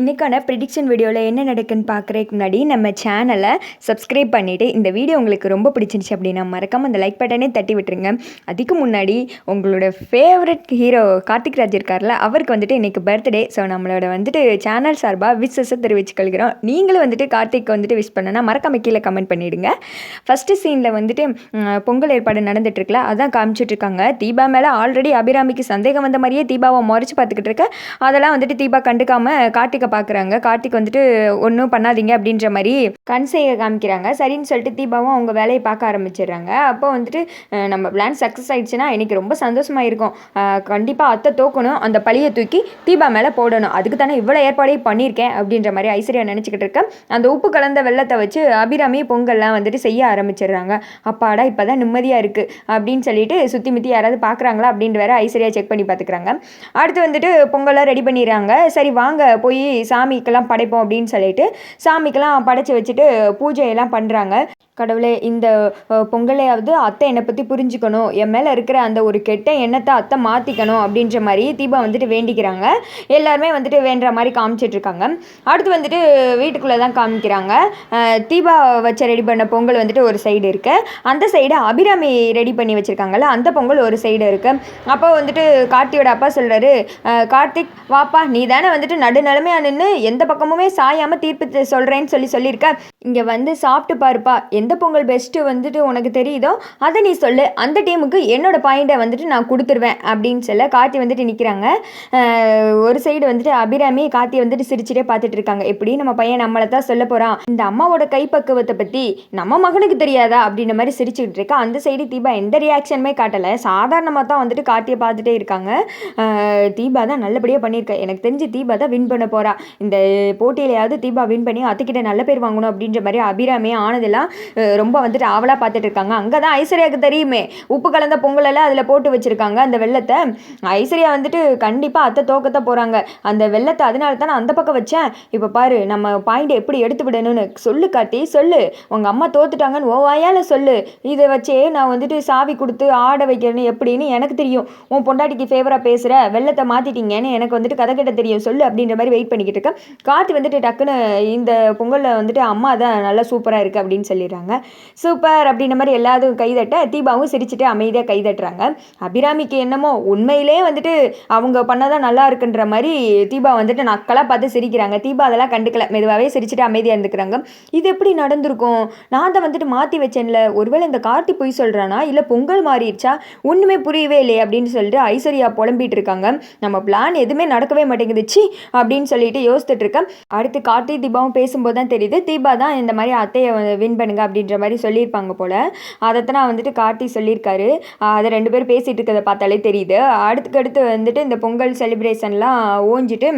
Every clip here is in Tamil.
இன்றைக்கான ப்ரிடிக்ஷன் வீடியோவில் என்ன நடக்குன்னு பார்க்குறதுக்கு முன்னாடி நம்ம சேனலை சப்ஸ்கிரைப் பண்ணிவிட்டு இந்த வீடியோ உங்களுக்கு ரொம்ப பிடிச்சிருந்துச்சு அப்படின்னா மறக்காமல் அந்த லைக் பட்டனே தட்டி விட்டுருங்க. அதுக்கு முன்னாடி உங்களோட ஃபேவரட் ஹீரோ கார்த்திக் ராஜ் இருக்கார்ல அவருக்கு வந்துட்டு இன்றைக்கி பர்த்டே ஸோ நம்மளோட வந்துட்டு சேனல் சார்பாக விஸ்ஸஸை தெரிவிச்சுக்கொள்கிறோம் நீங்களும் வந்துட்டு கார்த்திக் வந்துட்டு விஷ் பண்ணனா மறக்காமல் கீழே கமெண்ட் பண்ணிவிடுங்க ஃபஸ்ட்டு சீனில் வந்துட்டு பொங்கல் ஏற்பாடு நடந்துகிட்ருக்குல அதான் காமிச்சிட்ருக்காங்க தீபா மேலே ஆல்ரெடி அபிராமிக்கு சந்தேகம் வந்த மாதிரியே தீபாவை முறைச்சி பார்த்துக்கிட்டு இருக்க. அதெல்லாம் வந்துட்டு தீபா கண்டுக்காமல் கார்த்திகை பார்க்குறாங்க கார்த்திக் வந்துட்டு ஒன்றும் பண்ணாதீங்க அப்படின்ற மாதிரி கண் செய்ய காமிக்கிறாங்க. சரின்னு சொல்லிட்டு தீபாவும் அவங்க வேலையை பார்க்க ஆரம்பிச்சிடுறாங்க. அப்போ வந்துட்டு நம்ம பிளான் சக்ஸஸ் ஆயிடுச்சுன்னா எனக்கு ரொம்ப சந்தோஷமா இருக்கும். கண்டிப்பாக அத்தை தோக்கணும் அந்த பழியை தூக்கி தீபா மேலே போடணும். அதுக்கு தானே இவ்வளோ ஏற்பாடையும் பண்ணியிருக்கேன் அப்படின்ற மாதிரி ஐஸ்வர்யா நினச்சிக்கிட்டு இருக்கேன் அந்த உப்பு கலந்த வெள்ளத்தை வச்சு அபிராமி பொங்கல்லாம் வந்துட்டு செய்ய ஆரம்பிச்சிடுறாங்க. அப்பாடா இப்போ தான் நிம்மதியாக இருக்குது அப்படின்னு சொல்லிட்டு சுற்றி முற்றி யாராவது பார்க்குறாங்களா அப்படின்ட்டு வேற ஐஸ்வர்யா செக் பண்ணி பார்த்துக்குறாங்க அடுத்து வந்துட்டு பொங்கல்லாம் ரெடி பண்ணிடுறாங்க. சரி வாங்க போய் சாமிக்கெல்லாம் படைப்போம் அப்படின்னு சொல்லிட்டு சாமிக்கெல்லாம் படைச்சி வச்சுட்டு பூஜையெல்லாம் பண்ணுறாங்க கடவுளே இந்த பொங்கலையாவது அத்தை என்னை பற்றி புரிஞ்சுக்கணும். என் மேலே இருக்கிற அந்த ஒரு கெட்ட எண்ணத்தை அத்தை மாற்றிக்கணும் அப்படின்ற மாதிரி தீபா வந்துட்டு வேண்டிக்கிறாங்க. எல்லாருமே வந்துட்டு வேண்டுற மாதிரி காமிச்சிட்டு இருக்காங்க அடுத்து வந்துட்டு வீட்டுக்குள்ளே தான் காமிக்கிறாங்க. தீபா வச்ச ரெடி பண்ண பொங்கல் வந்துட்டு ஒரு சைடு இருக்குது அந்த சைடு அபிராமி ரெடி பண்ணி வச்சிருக்காங்கல்ல அந்த பொங்கல் ஒரு சைடு இருக்குது அப்போ வந்துட்டு கார்த்தியோட அப்பா சொல்றாரு கார்த்திக் வாப்பா நீ தானே வந்துட்டு நடுநிலைமையா நின்று எந்த பக்கமுமே சாயாமல் தீர்ப்பு சொல்கிறேன்னு சொல்லி சொல்லியிருக்க. இங்கே வந்து சாப்பிட்டு பாருப்பா. எந்த பொங்கல் பெஸ்ட்டு வந்துட்டு உனக்கு தெரியுதோ அதை நீ சொல்லு. அந்த டீமுக்கு என்னோட பாயிண்டை வந்துட்டு நான் கொடுத்துருவேன் அப்படின்னு சொல்ல கார்த்தி வந்துட்டு நிற்கிறாங்க ஒரு சைடு வந்துட்டு அபிராமி கார்த்தி வந்துட்டு சிரிச்சிட்டே பார்த்துட்டு இருக்காங்க. எப்படி நம்ம பையன் நம்மளை தான் சொல்ல போகிறான் இந்த அம்மாவோட கைப்பக்குவத்தை பற்றி நம்ம மகனுக்கு தெரியாதா அப்படின்ற மாதிரி சிரிச்சுக்கிட்டு இருக்கா. அந்த சைடு தீபா எந்த ரியாக்ஷனுமே காட்டலை. சாதாரணமாக தான் வந்துட்டு கார்த்தியை பார்த்துட்டே இருக்காங்க. தீபா தான் நல்லபடியாக பண்ணியிருக்கேன் எனக்கு தெரிஞ்சு தீபா தான் வின் பண்ண போகிறா இந்த போட்டியிலையாவது தீபா வின் பண்ணி அத்துக்கிட்ட நல்ல பேர் வாங்கணும் அப்படின்ற மாதிரி அபிராமி ஆனதெல்லாம் ரொம்ப வந்துட்டு ஆவலாக பார்த்துட்டு இருக்காங்க. அங்கே தான் ஐஸ்வர்யாவுக்கு தெரியுமே. உப்பு கலந்த பொங்கலெல்லாம் அதில் போட்டு வச்சுருக்காங்க. அந்த வெள்ளத்தை ஐஸ்வர்யா வந்துட்டு கண்டிப்பாக அத்தை தோக்கத்தை போகிறாங்க அந்த வெள்ளத்தை அதனால தான் நான் அந்த பக்கம் வச்சேன். இப்போ பாரு நம்ம பாயிண்ட் எப்படி எடுத்து விடணும்னு சொல்லு கார்த்தி சொல்லு. உங்கள் அம்மா தோத்துட்டாங்கன்னு ஓ வாயால் சொல்லு. இதை வச்சே நான் வந்துட்டு சாவி கொடுத்து ஆட வைக்கிறேன்னு எப்படின்னு எனக்கு தெரியும். உன் பொண்டாட்டிக்கு ஃபேவராக பேசுகிற வெள்ளத்தை மாற்றிட்டீங்கன்னு எனக்கு வந்துட்டு கதை கிட்ட தெரியும். சொல்லு அப்படின்ற மாதிரி வெயிட் பண்ணிக்கிட்டு இருக்கேன் கார்த்தி வந்துட்டு டக்குன்னு இந்த பொங்கலில் வந்துட்டு அம்மா தான் நல்லா சூப்பராக இருக்குது அப்படின்னு சொல்லிடுறாங்க. சூப்பர் அப்படின்ற மாதிரி எல்லாரும் கைதட்ட தீபாவும் சிரிச்சுட்டு அமைதியாக கைதட்டுறாங்க அபிராமிக்கு என்னமோ உண்மையிலே வந்துட்டு அவங்க பண்ணாதான் நல்லா இருக்குன்ற மாதிரி தீபா வந்துட்டு நக்கலாக பார்த்து சிரிக்கிறாங்க. தீபா அதெல்லாம் கண்டுக்கல. மெதுவாகவே சிரிச்சுட்டு அமைதியாக இருந்துக்கிறாங்க. இது எப்படி நடந்திருக்கும்? நான் தான் வந்துட்டு மாற்றி வச்சேன்ல. ஒருவேளை இந்த கார்த்தி பொய் சொல்கிறானா இல்லை பொங்கல் மாறிடுச்சா? ஒன்றுமே புரியவே இல்லையே அப்படின்னு சொல்லிட்டு ஐஸ்வர்யா புலம்பிட்டு இருக்காங்க. நம்ம பிளான் எதுவுமே நடக்கவே மாட்டேங்குது. சி அப்படின்னு சொல்லிட்டு யோசிச்சுட்டு இருக்கேன் அடுத்து கார்த்தி தீபாவும் பேசும்போது தான் தெரியுது. தீபா தான் இந்த மாதிரி அத்தையை வின் பண்ணுங்க அப்படின்ற மாதிரி சொல்லியிருப்பாங்க போல். அதைத்தான் நான் வந்துட்டு கார்த்தி சொல்லியிருக்காரு. அதை ரெண்டு பேரும் பேசிகிட்டு இருக்கிறத பார்த்தாலே தெரியுது. அடுத்துக்கடுத்து வந்துட்டு இந்த பொங்கல் செலிப்ரேஷன்லாம் ஓஞ்சிட்டு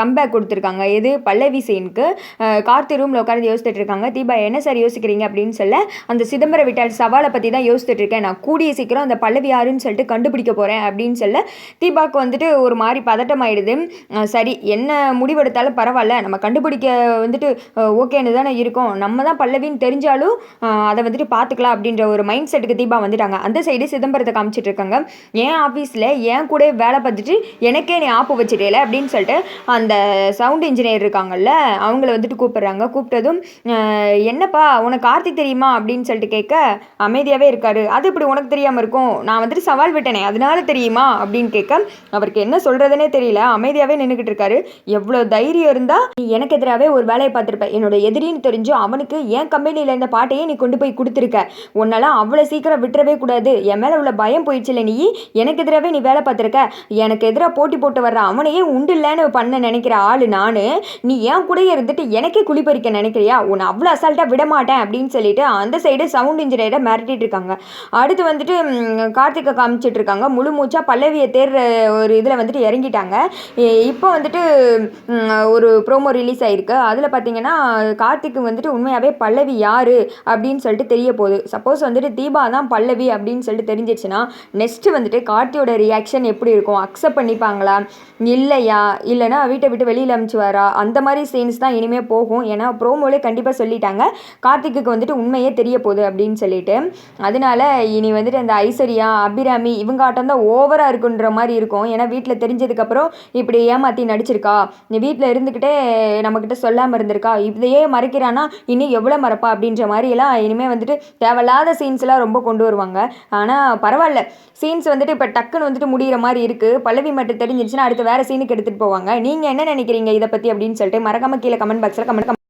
கம்பேக் கொடுத்துருக்காங்க. எது? பல்லவி சீனுக்கு கார்த்தி ரூமில் உட்காந்து யோசிச்சுட்டு இருக்காங்க தீபா என்ன சார் யோசிக்கிறீங்க? அப்படின்னு சொல்ல அந்த சிதம்பரம் விட்டால் சவாலை பற்றி தான் யோசிச்சுட்டு இருக்கேன் நான் கூடிய சீக்கிரம் அந்த பல்லவி யாருன்னு சொல்லிட்டு கண்டுபிடிக்க போகிறேன் அப்படின்னு சொல்ல தீபாவுக்கு வந்துட்டு ஒரு மாதிரி பதட்டம் ஆயிடுது சரி என்ன முடிவெடுத்தாலும் பரவாயில்ல. நம்ம கண்டுபிடிக்க வந்துட்டு ஓகேன்னு தானே இருக்கும். நம்ம தான் பல்லவின்னு தெரிஞ்சாலும் அதை வந்துட்டு பார்த்துக்கலாம் அப்படின்ற ஒரு மைண்ட் செட்டுக்கு தீபா வந்துட்டாங்க. அந்த சைடு சிதம்பரத்தை காமிச்சிட்டு இருக்காங்க. என் ஆஃபீஸில் என் கூட வேலை பார்த்துட்டு எனக்கே நீ ஆப்பு வச்சுட்டேல அப்படின்னு சொல்லிட்டு அந்த சவுண்ட் இன்ஜினியர் இருக்காங்கல்ல அவங்கள வந்துட்டு கூப்பிட்றாங்க. கூப்பிட்டதும் என்னப்பா உனக்கு கார்த்திக் தெரியுமா? அப்படின்னு சொல்லிட்டு கேட்க அமைதியாகவே இருக்காரு. அது இப்படி உனக்கு தெரியாமல் இருக்கும்? நான் வந்துட்டு சவால் விட்டனே அதனால தெரியுமா? அப்படின்னு கேட்க அவருக்கு என்ன சொல்கிறதுனே தெரியல. அமைதியாகவே நின்றுக்கிட்டு இருக்காரு எவ்வளோ தைரியம் இருந்தால் நீ எனக்கு எதிராகவே ஒரு வேலையை பார்த்துருப்பேன் என்னோட எதிரின்னு தெரிஞ்சு அவனுக்கு என் கம்பெனியில் இருந்த பாட்டையே நீ கொண்டு போய் கொடுத்துருக்க. உன்னாலாம் அவ்வளோ சீக்கிரம் விட்டுறவே கூடாது. என் மேலே உள்ள பயம் போயிடுச்சுல நீ. எனக்கு எதிராகவே நீ வேலை பார்த்துருக்க. எனக்கு எதிராக போட்டி போட்டு வர்ற அவனையே உண்டு இல்லைன்னு பண்ண நினைக்கிற ஆள் நான். நீ ஏன் கூடயே இருந்துட்டு எனக்கே குளிப்பறிக்க நினைக்கிறியா? உன்னை அவ்வளோ அசால்ட்டாக விட மாட்டேன் அப்படின்னு சொல்லிட்டு அந்த சைடு சவுண்ட் இன்ஜினியரை மிரட்டிட்டு இருக்காங்க. அடுத்து வந்துட்டு கார்த்திகை காமிச்சிட்டு இருக்காங்க. முழு மூச்சா பல்லவியை தேர்ற ஒரு இதில் வந்துட்டு இறங்கிட்டாங்க. இப்போ வந்து வந்துட்டு ஒரு ப்ரோமோ ரிலீஸ் ஆயிருக்கு. அதில் பார்த்தீங்கன்னா கார்த்திக்கு வந்துட்டு உண்மையாகவே பல்லவி யாரு அப்படின்னு சொல்லிட்டு தெரிய போகுது. சப்போஸ் வந்துட்டு தீபா தான் பல்லவி அப்படின்னு சொல்லிட்டு தெரிஞ்சிச்சுன்னா நெக்ஸ்ட் வந்துட்டு கார்த்தியோட ரியாக்ஷன் எப்படி இருக்கும்? அக்செப்ட் பண்ணிப்பாங்களா? இல்லையா? இல்லைன்னா வீட்டை விட்டு வெளியில் அமிச்சுவாரா? அந்த மாதிரி சீன்ஸ் தான் இனிமேல் போகும். ஏன்னா ப்ரோமோலே கண்டிப்பாக சொல்லிட்டாங்க. கார்த்திக்கு வந்துட்டு உண்மையே தெரிய போகுது அப்படின்னு சொல்லிட்டு. அதனால இனி வந்துட்டு அந்த ஐஸ்வர்யா அபிராமி இவங்க ஆட்டம் தான் ஓவராக இருக்குன்ற மாதிரி இருக்கும். ஏன்னா வீட்டில் தெரிஞ்சதுக்கப்புறம் இப்படி ஏமாற்றி நடிச்சிருக்கா? நீ வீட்டில் இருந்துக்கிட்டே நம்மக்கிட்ட சொல்லாமல் இருந்திருக்கா? இதையே மறைக்கிறான்னா இன்னும் எவ்வளோ மறப்பா? அப்படின்ற மாதிரியெல்லாம் இனிமேல் வந்துட்டு தேவையில்லாத சீன்ஸ்லாம் ரொம்ப கொண்டு வருவாங்க. ஆனால் பரவாயில்ல. சீன்ஸ் வந்துட்டு இப்போ டக்குன்னு வந்துட்டு முடிகிற மாதிரி இருக்குது பல்லவி மட்டும் தெரிஞ்சிருச்சுன்னா அடுத்து வேறு சீனுக்கு எடுத்துகிட்டு போவாங்க. நீங்கள் என்ன நினைக்கிறீங்க இதை பற்றி அப்படின்னு சொல்லிட்டு மறக்காம கீழே கமெண்ட் பாக்ஸில் கமெண்ட்